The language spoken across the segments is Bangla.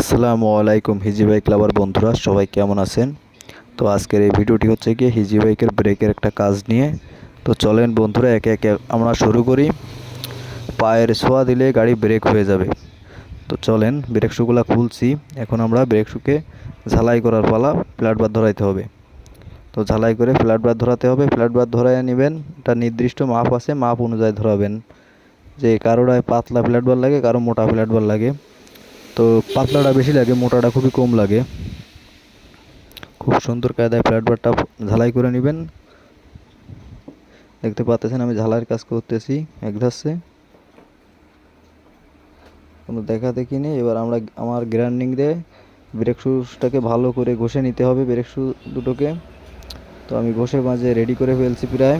আসসালামু আলাইকুম হিজি বাইক লাভার বন্ধুরা, সবাই কেমন আছেন? তো আজকের এই ভিডিওটি হচ্ছে গিয়ে হিজি বাইকের ব্রেকের একটা কাজ নিয়ে। তো চলেন বন্ধুরা, একে একে আমরা শুরু করি। পায়ের ছোঁয়া দিলে গাড়ি ব্রেক হয়ে যাবে। তো চলেন, ব্রেক শুগুলা খুলছি। এখন আমরা ব্রেক শুকে ঝালাই করার পালা ফ্ল্যাট বার ধরাইতে হবে। তো ঝালাই করে ফ্ল্যাট বার ধরাতে হবে। ফ্ল্যাট বার ধরাই নেবেন, একটা নির্দিষ্ট মাপ আছে, মাপ অনুযায়ী ধরাবেন। যে কারোটায় পাতলা ফ্ল্যাট বার লাগে কারও মোটা ফ্ল্যাট বার লাগে। তো পাতলাটা বেশি লাগে, মোটাটা খুবই কম লাগে। খুব সুন্দর কায়দায় ফ্ল্যাট বারটা ঝালাই করে নেবেন। দেখতে পাচ্ছেন আমি ঝালাইয়ের কাজ করতেছি এক ধাসে কোনো দেখা দেখি নেই। এবার আমরা আমার গ্রাইন্ডিং দিয়ে ব্রেক শুজটাকে ভালো করে ঘষে নিতে হবে ব্রেক শু দুটোকে। তো আমি ঘষে মাঝে রেডি করে ফেলছি প্রায়।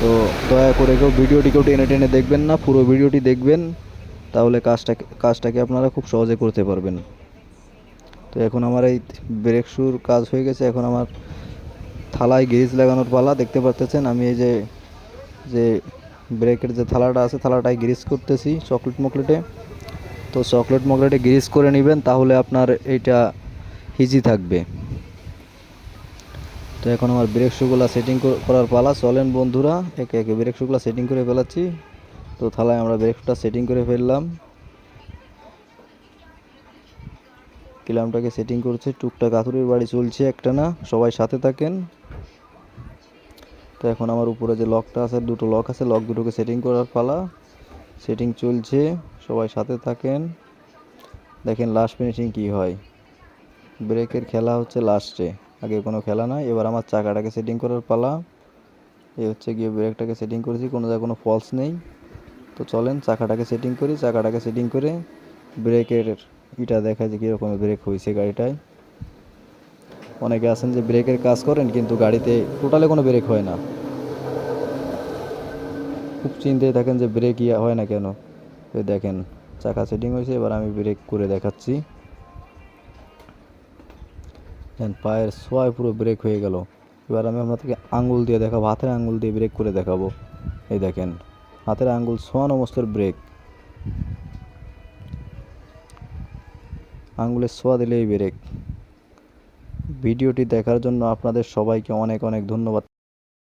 তো দয়া করে কেউ ভিডিওটি কেউ টেনে টেনে দেখবেন না, পুরো ভিডিওটি দেখবেন। তাহলে কাজটাকে কাজটাকে আপনারা খুব সহজে করতে পারবেন। তো এখন আমার এই ব্রেক শুর কাজ হয়ে গেছে। এখন আমার থালায় গ্রিজ লাগানোর পালা, দেখতে পাচ্ছেন আমি এই যে যে ব্রেকের যে থালাটা আছে, থালাটায় গ্রিজ করতেছি চকলেট মকলেটে। তো চকলেট মকলেটে গ্রিজ করে নেবেন, তাহলে আপনার এইটা হিজি থাকবে। তো এখন আমার ব্রেক শুগুলা সেটিং করার পালা। চলেন বন্ধুরা, একে একে ব্রেক শুগুলা সেটিং করে ফেলাচ্ছি। তো থালায় আমরা ব্রেকটা সেটিং করে ফেললাম। কিলামটাকে সেটিং করছে, টুকটাক আতুরের বাড়ি চলছে একটা না সবাই সাথে থাকেন। তো এখন আমার উপরে যে লকটা আছে, দুটো লক আছে, লক দুটোকে সেটিং করার পালা। সেটিং চলছে, সবাই সাথে থাকেন। দেখেন লাস্ট ফিনিশিং কি হয়। ব্রেকের খেলা হচ্ছে লাস্টে আগে কোনো খেলা নাই, এবার আমার চাকাটাকে সেটিং করার পালা। এই হচ্ছে গিয়ে ব্রেকটাকে সেটিং করেছি, কোনো জায়গায় কোনো ফলস নেই। তো চলেন চাকাটাকে সেটিং করি, চাকাটাকে সেটিং করে ব্রেকের ইটা দেখা যে কীরকম ব্রেক হয়েছে গাড়িটায়। অনেকে আছেন যে ব্রেকের কাজ করেন কিন্তু গাড়িতে টোটালে কোনো ব্রেক হয় না। খুব চিন্তায় থাকেন যে ব্রেক ইয়া হয় না কেন? দেখেন, চাকা সেটিং হয়েছে এবার আমি ব্রেক করে দেখাচ্ছি। পায়ের সোয়ায় পুরো ব্রেক হয়ে গেল। এবার আমি আপনাদেরকে আঙুল দিয়ে দেখাবো, হাতের আঙুল দিয়ে ব্রেক করে দেখাবো। এই দেখেন। হাতের আঙ্গুল সোয়ান অবস্থার ব্রেক। আঙ্গুলের সোয়া দিলেই ব্রেক। ভিডিওটি দেখার জন্য আপনাদের সবাইকে অনেক অনেক ধন্যবাদ।